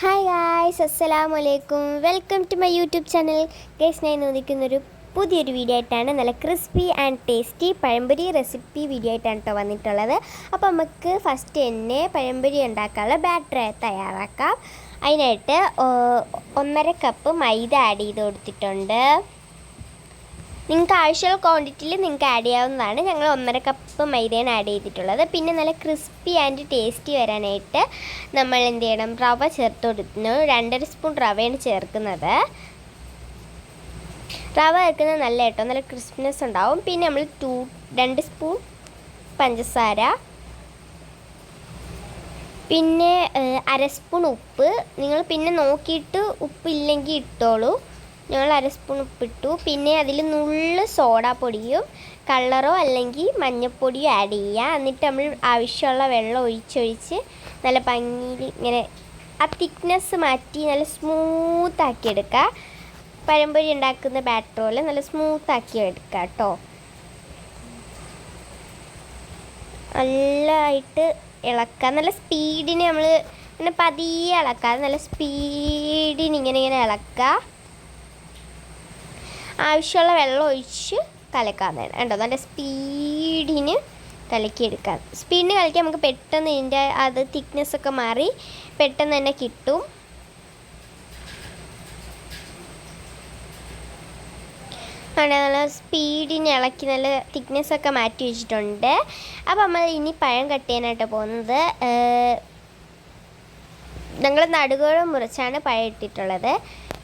Hi guys അസ്സലാമു വലൈക്കും welcome to my YouTube channel guys ഞാൻ നോദിക്കുന്നൊരു പുതിയൊരു വീഡിയോ ആയിട്ടാണ്. നല്ല crispy and tasty pazhampori recipe video ആയിട്ടാണ് കേട്ടോ വന്നിട്ടുള്ളത്. അപ്പോൾ നമുക്ക് ഫസ്റ്റ് തന്നെ പഴംപൊരി ഉണ്ടാക്കാനുള്ള ബാറ്റർ തയ്യാറാക്കാം. അതിനായിട്ട് ഒന്നര കപ്പ് മൈദ ആഡ് ചെയ്ത് കൊടുത്തിട്ടുണ്ട്. നിങ്ങൾക്ക് ആവശ്യമുള്ള ക്വാണ്ടിറ്റിയിൽ നിങ്ങൾക്ക് ആഡ് ചെയ്യാവുന്നതാണ്. ഞങ്ങൾ ഒന്നര കപ്പ് മൈദയാണ് ആഡ് ചെയ്തിട്ടുള്ളത്. പിന്നെ നല്ല ക്രിസ്പി ആൻഡ് ടേസ്റ്റി വരാനായിട്ട് നമ്മൾ എന്ത് ചെയ്യണം? റവ ചേർത്ത് കൊടുക്കുന്നു. രണ്ടര സ്പൂൺ റവയാണ് ചേർക്കുന്നത്. റവ ചേർക്കുന്നത് നല്ല കേട്ടോ. നല്ല ക്രിസ്പിനെസ് ഉണ്ടാവും. പിന്നെ നമ്മൾ ടു രണ്ട് സ്പൂൺ പഞ്ചസാര. പിന്നെ അര സ്പൂൺ ഉപ്പ്. നിങ്ങൾ പിന്നെ നോക്കിയിട്ട് ഉപ്പില്ലെങ്കിൽ ഇട്ടോളൂ. ഞങ്ങൾ അര സ്പൂൺ ഉപ്പിട്ടു. പിന്നെ അതിൽ നുള്ള് സോഡാപ്പൊടിയും കളറോ അല്ലെങ്കിൽ മഞ്ഞൾപ്പൊടിയോ ആഡ് ചെയ്യുക എന്നിട്ട് നമ്മൾ ആവശ്യമുള്ള വെള്ളം ഒഴിച്ചൊഴിച്ച് നല്ല ഭംഗിയിൽ ഇങ്ങനെ ആ തിക്നെസ് മാറ്റി നല്ല സ്മൂത്ത് ആക്കി എടുക്കുക പഴംപൊരി ഉണ്ടാക്കുന്ന ബാറ്റർ പോലെ നല്ല സ്മൂത്ത് ആക്കി എടുക്കുക കേട്ടോ നല്ലതായിട്ട് ഇളക്കുക നല്ല സ്പീഡിന് നമ്മൾ ഇങ്ങനെ പതിയെ ഇളക്കാതെ നല്ല സ്പീഡിന് ഇങ്ങനെ ഇങ്ങനെ ഇളക്കുക ആവശ്യമുള്ള വെള്ളം ഒഴിച്ച് കലക്കാൻ വേണം കേട്ടോ നല്ല സ്പീഡിന് കലക്കിയെടുക്കാം. സ്പീഡിന് കലക്കി നമുക്ക് പെട്ടെന്ന് ഇതിന്റെ അത് തിക്നെസ് ഒക്കെ മാറി പെട്ടെന്ന് തന്നെ കിട്ടും. അവിടെ നല്ല സ്പീഡിന് ഇളക്കി നല്ല തിക്നെസ്സൊക്കെ മാറ്റി വെച്ചിട്ടുണ്ട്. അപ്പോൾ നമ്മൾ ഇനി പഴം കട്ട് ചെയ്യാനായിട്ട് പോകുന്നത്. ഞങ്ങൾ നടുകോളം മുറിച്ചാണ് പഴ ഇട്ടിട്ടുള്ളത്.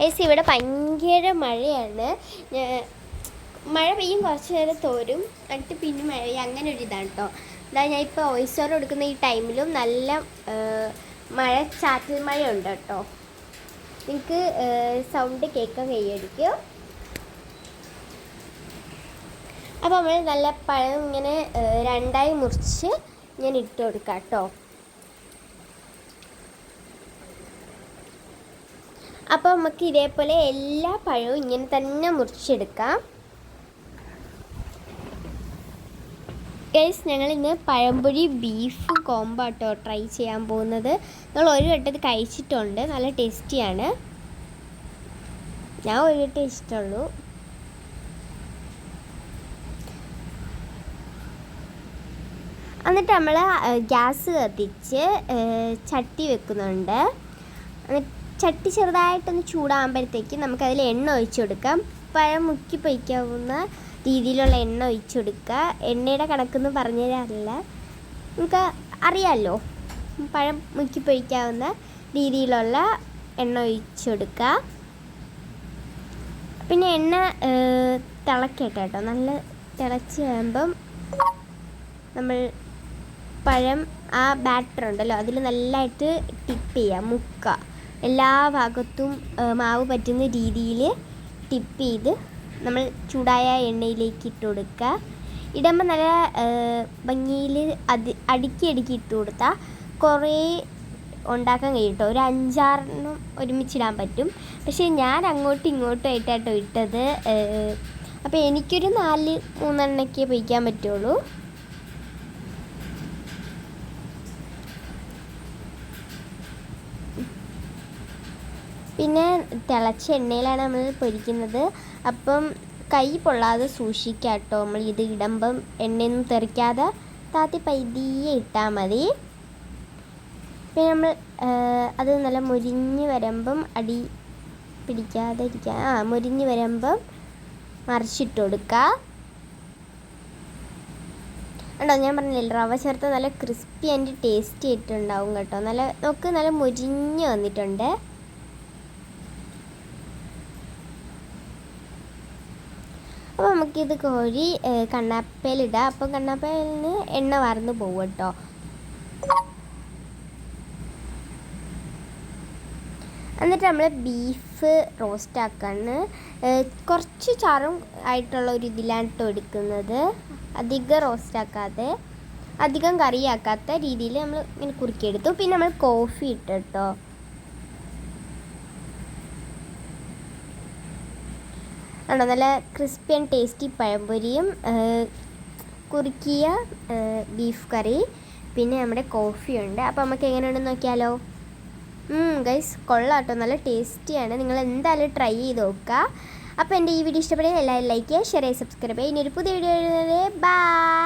ഏസ് ഇവിടെ ഭയങ്കര മഴയാണ്. മഴ പെയ്യും കുറച്ച് നേരം തോരും. എന്നിട്ട് പിന്നെ മഴ പെയ്യും. അങ്ങനെ ഒരു ഇതാണ് കേട്ടോ എന്താ ഞാൻ ഇപ്പോൾ വോയിസ് ഓവർ കൊടുക്കുന്ന ഈ ടൈമിലും നല്ല മഴ ചാറ്റൽ മഴ ഉണ്ട് കേട്ടോ നിങ്ങൾക്ക് സൗണ്ട് കേൾക്കാൻ കഴിയായിരിക്കും അപ്പോൾ നമ്മൾ നല്ല പഴം ഇങ്ങനെ രണ്ടായി മുറിച്ച് ഞാൻ ഇട്ട് കൊടുക്കാം കേട്ടോ അപ്പോൾ നമുക്ക് ഇതേപോലെ എല്ലാ പഴവും ഇങ്ങനെ തന്നെ മുറിച്ചെടുക്കാം. ഗൈസ് ഞങ്ങൾ ഇന്ന് പഴംപൊരി ബീഫ് കോംബോ കേട്ടോ ട്രൈ ചെയ്യാൻ പോകുന്നത്. നമ്മൾ ഒരു വട്ടം കഴിച്ചിട്ടുണ്ട്. നല്ല ടേസ്റ്റിയാണ് ഞാൻ ഒരു വട്ടം ഇഷ്ടമുള്ളൂ. എന്നിട്ട് നമ്മൾ ഗ്യാസ് കത്തിച്ച് ചട്ടി വെക്കുന്നുണ്ട്. എന്നിട്ട് ചട്ടി ചെറുതായിട്ടൊന്ന് ചൂടാകുമ്പോഴത്തേക്ക് നമുക്കതിൽ എണ്ണ ഒഴിച്ചു കൊടുക്കാം. പഴം മുക്കി പൊയ്ക്കാവുന്ന രീതിയിലുള്ള എണ്ണ ഒഴിച്ചു കൊടുക്കുക. എണ്ണയുടെ കണക്കെന്ന് പറഞ്ഞു തരാറില്ല നമുക്ക് അറിയാമല്ലോ പഴം മുക്കി പൊയ്ക്കാവുന്ന രീതിയിലുള്ള എണ്ണ ഒഴിച്ചു കൊടുക്കുക. പിന്നെ എണ്ണ തിളക്കട്ടെ കേട്ടോ. നല്ല തിളച്ച് കഴിയുമ്പം നമ്മൾ പഴം ആ ബാറ്റർ ഉണ്ടല്ലോ അതിൽ നല്ലതായിട്ട് ടിപ്പ് ചെയ്യുക മുക്കുക. എല്ലാ ഭാഗത്തും മാവ് പറ്റുന്ന രീതിയിൽ ടിപ്പ് ചെയ്ത് നമ്മൾ ചൂടായ എണ്ണയിലേക്ക് ഇട്ട് കൊടുക്കുക. ഇടുമ്പോൾ നല്ല ഭംഗിയിൽ അത് അടുക്കി അടുക്കി ഇട്ട് കൊടുത്താൽ കുറേ ഉണ്ടാക്കാൻ കഴിയും കേട്ടോ ഒരു അഞ്ചാറെണ്ണം ഒരുമിച്ചിടാൻ പറ്റും. പക്ഷേ ഞാൻ അങ്ങോട്ടും ഇങ്ങോട്ടും ആയിട്ടാട്ടോ ഇട്ടത്. അപ്പോൾ എനിക്കൊരു നാല് മൂന്നെണ്ണയ്ക്കേ പൊയ്ക്കാൻ പറ്റുള്ളൂ. പിന്നെ തിളച്ച എണ്ണയിലാണ് നമ്മൾ പൊരിക്കുന്നത്. അപ്പം കൈ പൊള്ളാതെ സൂക്ഷിക്കുക കേട്ടോ നമ്മൾ ഇത് ഇടുമ്പം എണ്ണയൊന്നും തെറിക്കാതെ താത്തി പൈതിയെ ഇട്ടാൽ മതി. പിന്നെ നമ്മൾ അത് നല്ല മുരിഞ്ഞ് വരുമ്പം അടി പിടിക്കാതെ ഇരിക്കാൻ ആ മുരിഞ്ഞ് വരുമ്പം മറിച്ചിട്ട് കൊടുക്കുക ഉണ്ടോ ഞാൻ പറഞ്ഞില്ല റവ ചേർത്ത് നല്ല ക്രിസ്പി ആൻഡ് ടേസ്റ്റി ആയിട്ടുണ്ടാവും കേട്ടോ. നല്ല നമുക്ക് നല്ല മുരിഞ്ഞ് വന്നിട്ടുണ്ട് അപ്പോൾ നമുക്കിത് കോരി കണ്ണാപ്പയിലിടാം അപ്പം കണ്ണാപ്പയിൽ എണ്ണ വാർന്ന് പോകും കേട്ടോ എന്നിട്ട് നമ്മൾ ബീഫ് റോസ്റ്റ് ആക്കാണ്. കുറച്ച് ചാറും ആയിട്ടുള്ള ഒരു ഇതിലാണ് കേട്ടോ എടുക്കുന്നത്. അധികം റോസ്റ്റ് ആക്കാതെ അധികം കറിയാക്കാത്ത രീതിയിൽ നമ്മൾ ഇങ്ങനെ കുറുക്കിയെടുത്തു. പിന്നെ നമ്മൾ കോഫി ഇട്ടു ആണോ നല്ല ക്രിസ്പി ആൻഡ് ടേസ്റ്റി പഴംപൊരിയും കുറുക്കിയ ബീഫ് കറി പിന്നെ നമ്മുടെ കോഫി ഉണ്ട്. അപ്പോൾ നമുക്ക് എങ്ങനെയുണ്ടെന്ന് നോക്കിയാലോ? ഗൈസ് കൊള്ളാട്ടോ. നല്ല ടേസ്റ്റിയാണ് നിങ്ങൾ എന്തായാലും ട്രൈ ചെയ്ത് നോക്കുക. അപ്പോൾ എന്റെ ഈ വീഡിയോ ഇഷ്ടപ്പെടുക എല്ലാവരും ലൈക്ക് ചെയ്യുക ഷെയർ ചെയ്യുക സബ്സ്ക്രൈബ് ചെയ്യുക. ഇനി ഒരു പുതിയ വീഡിയോ ബൈ